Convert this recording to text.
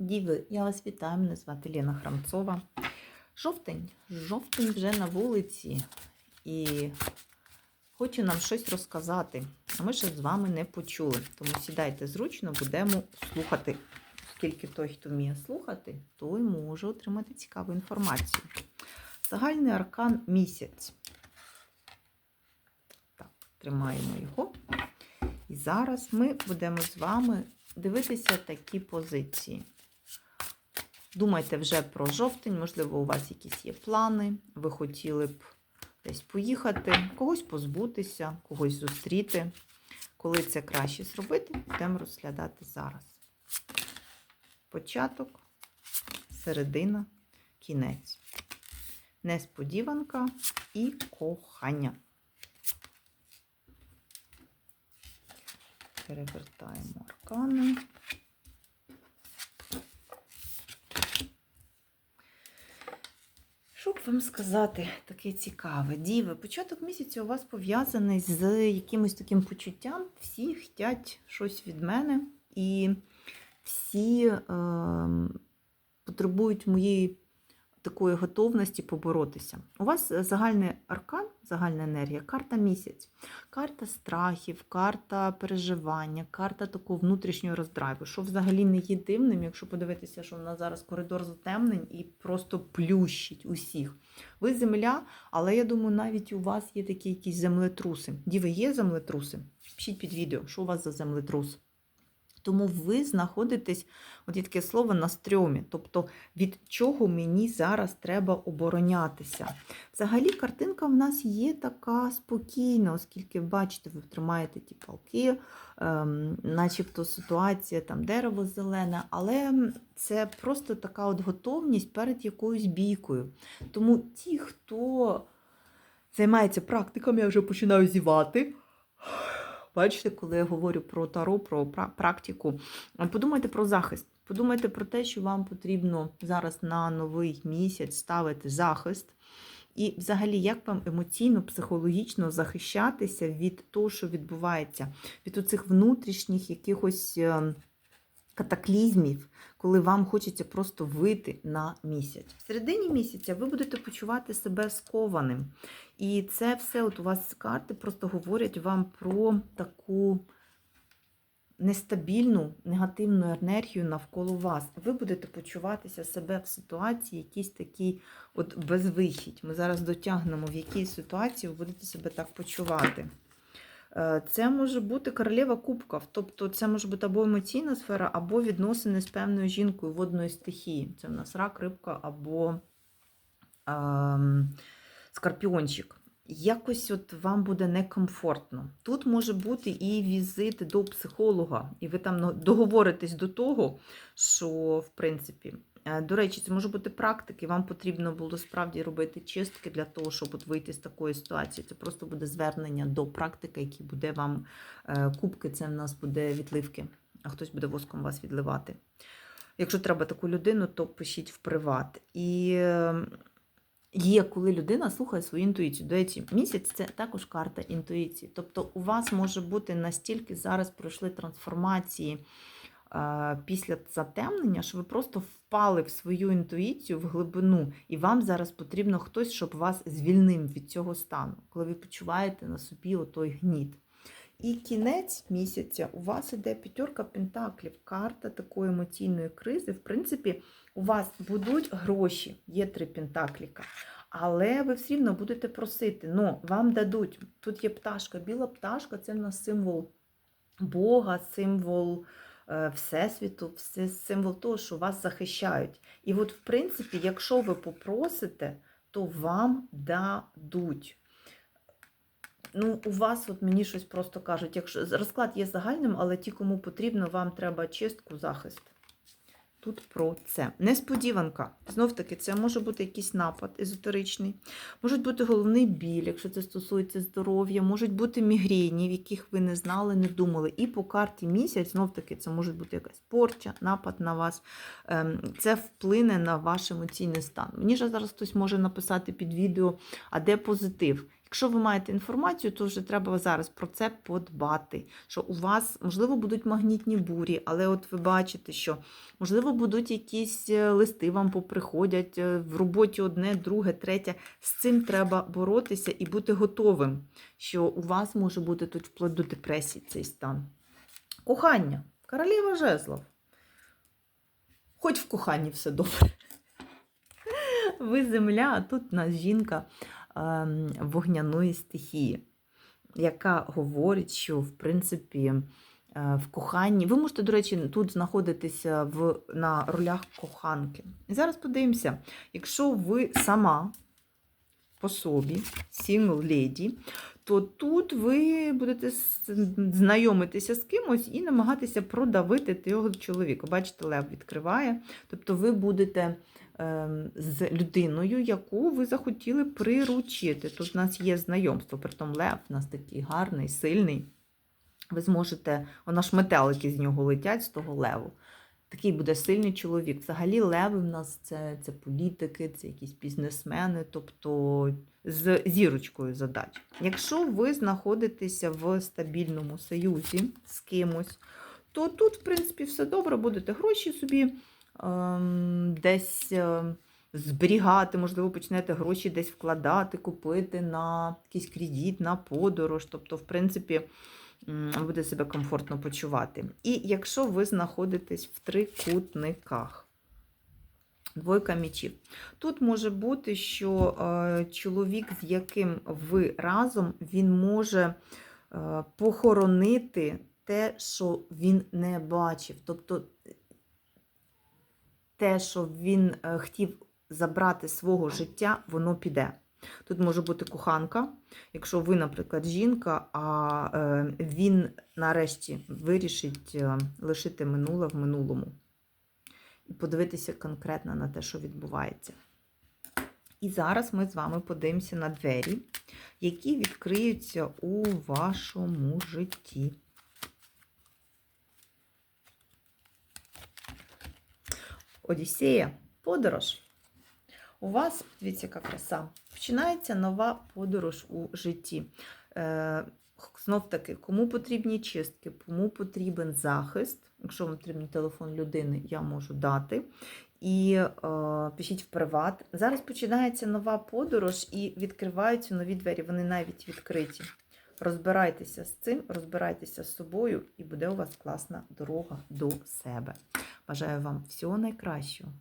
Діви, я вас вітаю, мене звати Лена Храмцова. Жовтень, жовтень вже на вулиці. І хочу нам щось розказати. А ми ще з вами не почули. Тому сідайте зручно, будемо слухати. Оскільки той, хто вміє слухати, той може отримати цікаву інформацію. Загальний аркан місяць. Так, тримаємо його. І зараз ми будемо з вами дивитися такі позиції. Думайте вже про жовтень, можливо, у вас якісь є плани, ви хотіли б десь поїхати, когось позбутися, когось зустріти. Коли це краще зробити, будемо розглядати зараз. Початок, середина, кінець. Несподіванка і кохання. Перевертаємо аркани. Що б вам сказати таке цікаве? Діви, початок місяця у вас пов'язаний з якимось таким почуттям. Всі хочуть щось від мене, і всі е, потребують моєї такої готовності поборотися. У вас загальний аркан, загальна енергія, карта місяць, карта страхів, карта переживання, карта такого внутрішнього роздрайву, що взагалі не є дивним, якщо подивитися, що в нас зараз коридор затемнень і просто плющить усіх. Ви земля, але я думаю, навіть у вас є такі якісь землетруси. Діви, є землетруси? Пишіть під відео, що у вас за землетрус. Тому ви знаходитесь, от є таке слово, на стрьомі. Тобто, від чого мені зараз треба оборонятися. Взагалі, картинка в нас є така спокійна, оскільки, бачите, ви тримаєте ті палки, ем, начебто ситуація, там дерево зелене, але це просто така от готовність перед якоюсь бійкою. Тому ті, хто займається практиками, я вже починаю зівати. Бачите, коли я говорю про таро, про практику, подумайте про захист. Подумайте про те, що вам потрібно зараз на новий місяць ставити захист. І, взагалі, як вам емоційно, психологічно захищатися від того, що відбувається, від оцих внутрішніх якихось катаклізмів, коли вам хочеться просто вийти на місяць. В середині місяця ви будете почувати себе скованим. І це все, от у вас карти просто говорять вам про таку нестабільну, негативну енергію навколо вас. Ви будете почуватися себе в ситуації, якійсь такій от безвихідь. Ми зараз дотягнемо, в якій ситуації ви будете себе так почувати. Це може бути королева кубків, тобто це може бути або емоційна сфера, або відносини з певною жінкою водної стихії. Це в нас рак, рибка або е, скорпіончик. Якось от вам буде некомфортно. Тут може бути і візит до психолога, і ви там договоритесь до того, що, в принципі, до речі, це може бути практики. Вам потрібно було справді робити чистки для того, щоб от вийти з такої ситуації. Це просто буде звернення до практики, який буде вам кубки, це в нас буде відливки, а хтось буде воском вас відливати. Якщо треба таку людину, то пишіть в приват. І є, коли людина слухає свою інтуїцію. До речі, місяць це також карта інтуїції. Тобто, у вас може бути настільки зараз пройшли трансформації після затемнення, що ви просто впали в свою інтуїцію в глибину, і вам зараз потрібно хтось, щоб вас звільнив від цього стану, коли ви почуваєте на собі отой гніт. І кінець місяця у вас іде п'ятерка пентаклів, карта такої емоційної кризи. В принципі, у вас будуть гроші, є три пентакліка. Але ви все рівно будете просити, ну, вам дадуть. Тут є пташка, біла пташка це в нас символ Бога, символ Всесвіту, все символ того, що вас захищають. І от, в принципі, якщо ви попросите, то вам дадуть. Ну, у вас, от мені щось просто кажуть, якщо розклад є загальним, але ті, кому потрібно, вам треба чистку, захист. Тут про це. Несподіванка. Знов таки, це може бути якийсь напад езотеричний, можуть бути головний біль, якщо це стосується здоров'я, можуть бути мігрені, в яких ви не знали, не думали. І по карті місяць, знов таки, це може бути якась порча, напад на вас. Ем, це вплине на ваш емоційний стан. Мені ж зараз хтось може написати під відео, а де позитив. Якщо ви маєте інформацію, то вже треба зараз про це подбати. Що у вас, можливо, будуть магнітні бурі, але от ви бачите, що, можливо, будуть якісь е, листи вам поприходять е, в роботі одне, друге, третє. З цим треба боротися і бути готовим, що у вас може бути тут вплоть до депресії цей стан. Кохання. Королева жезлов. Хоч в коханні все добре. Ви земля, а тут нас жінка вогняної стихії, яка говорить, що в принципі е, в коханні. Ви можете, до речі, тут знаходитися в, на ролях коханки. І зараз подивимося, якщо ви сама по собі, сінгл леді, то тут ви будете знайомитися з кимось і намагатися продавити того чоловіка. Бачите, лев відкриває. Тобто ви будете ем, з людиною, яку ви захотіли приручити. Тут у нас є знайомство, притом лев у нас такий гарний, сильний. Ви зможете, вона ж метелики з нього летять з того леву. Такий буде сильний чоловік. Взагалі, леви в нас це, це політики, це якісь бізнесмени, тобто з зірочкою задач. Якщо ви знаходитеся в стабільному союзі з кимось, то тут, в принципі, все добре, будете гроші собі ем, десь ем, зберігати, можливо, почнете гроші десь вкладати, купити на якийсь кредит, на подорож. Тобто, в принципі, буде себе комфортно почувати. І якщо ви знаходитесь в трикутниках, Двойка мечів. Тут може бути, що е, чоловік, з яким ви разом, він може е, похоронити те, що він не бачив. Тобто те, що він е, хотів забрати свого життя, воно піде. Тут може бути коханка, якщо ви, наприклад, жінка, а е, він нарешті вирішить е, лишити минуле в минулому і подивитися конкретно на те, що відбувається. І зараз ми з вами подивимося на двері, які відкриються у вашому житті. Одіссея, подорож. У вас, дивіться, яка краса, починається нова подорож у житті. Е, Знов таки, кому потрібні чистки, кому потрібен захист. Якщо вам потрібен телефон людини, я можу дати. І е, пишіть в приват. Зараз починається нова подорож і відкриваються нові двері. Вони навіть відкриті. Розбирайтеся з цим, розбирайтеся з собою, і буде у вас класна дорога до себе. Бажаю вам всього найкращого.